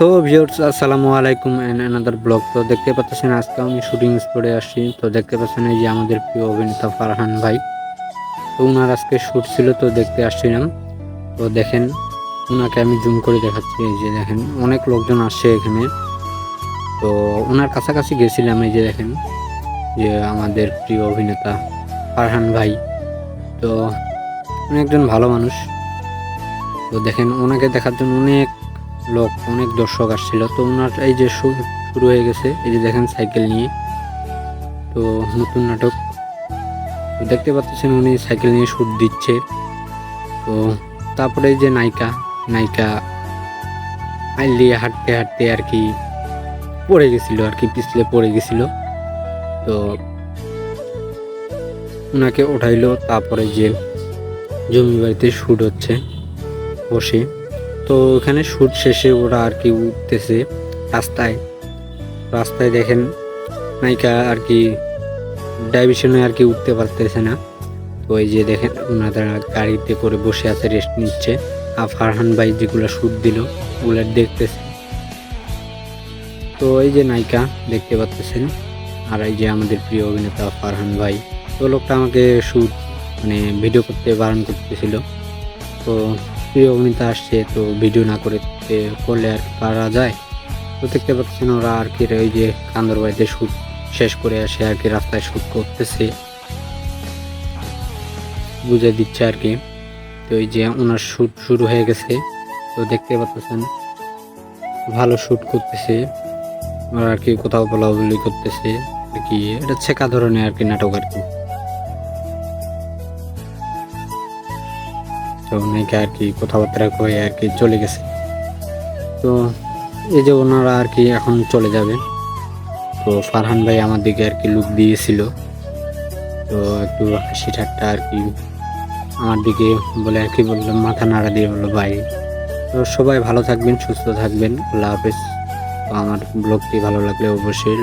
So viewers আসসালামু আলাইকুম and another blog তো দেখতে পাচ্ছেন, আজকে আমি শুটিং স্পটে আসছি তো দেখতে পাচ্ছেন এই যে আমাদের প্রিয় অভিনেতা ফারহান ভাই। তো ওনার আজকে শ্যুট ছিল, তো দেখতে আসছিলাম। তো দেখেন ওনাকে আমি জুম করে দেখাচ্ছি। এই যে দেখেন, অনেক লোকজন আসছে এখানে। তো ওনার কাছাকাছি গেছিলাম, এই যে দেখেন, যে আমাদের প্রিয় অভিনেতা ফারহান ভাই। তো উনি একজন ভালো মানুষ। তো দেখেন ওনাকে দেখার জন্য অনেক লোক, অনেক দর্শক আসছিল। তো ওনার এই যে শুরু হয়ে গেছে, এই যে দেখেন সাইকেল নিয়ে। তো নতুন নাটক। দেখতে পাচ্ছেন উনি সাইকেল নিয়ে শুট দিচ্ছে। তো তারপরে যে নায়িকা নায়িকা আইল হাঁটতে হাঁটতে আর কি পড়ে গেছিল, আর কি পিছলে পড়ে গেছিল। তো ওনাকে উঠাইলো তারপরে যে জমি বাড়িতে শুট হচ্ছে, বসে। তো ওখানে শুট শেষে ওরা আর কি উঠতেছে রাস্তায়। রাস্তায় দেখেন নায়িকা আর কি ডাইভিশনে আর কি উঠতে পারতেছে না। তো এই যে দেখেন ওনারা গাড়িতে করে বসে আছে রেস্ট নিচ্ছে। আর ফারহান ভাই যেগুলো শ্যুট দিল, ওগুলো দেখতেছে। তো এই যে নায়িকা দেখতে পাচ্ছেন, আর এই যে আমাদের প্রিয় অভিনেতা ফারহান ভাই। তো লোকটা আমাকে শ্যুট মানে ভিডিও করতে বারণ করতেছিল। তো প্রিয় অভিনেতা আসছে, তো ভিডিও না করে করলে আর পারা যায়? তো দেখতে পাচ্ছেন ওরা আর কি ওই যে কান্দর বাড়িতে শ্যুট শেষ করে আসে আর কি রাস্তায় শ্যুট করতেছে। বুঝে দিচ্ছে আর কি। তো এই যে ওনার শ্যুট শুরু হয়ে গেছে, তো দেখতে পাচ্ছেন ভালো শ্যুট করতেছে। ওরা আর কি কোথাও বলাবলি করতেছে, আর কি এটা ছেকা ধরনের আর কি নাটক আর কি। তো অনেকে আর কি কথাবার্তা কয়ে আর কি চলে গেছে। তো এই যে ওনারা আর কি এখন চলে যাবে। তো ফারহান ভাই আমার দিকে আর কি লুক দিয়েছিল। তো একটু হাসি ঠাট্টা আর কি আমার দিকে বলে আর কি বলল, মাথা নাড়া দিয়ে বলল, ভাই, তো সবাই ভালো থাকবেন, সুস্থ থাকবেন, আল্লাহ হাফেজ। তো আমার ব্লগটি ভালো লাগলে অবশ্যই